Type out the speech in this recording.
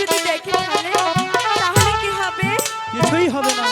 যদি দেখে ফেলে তাহলে কি হবে? কিছুই হবে না।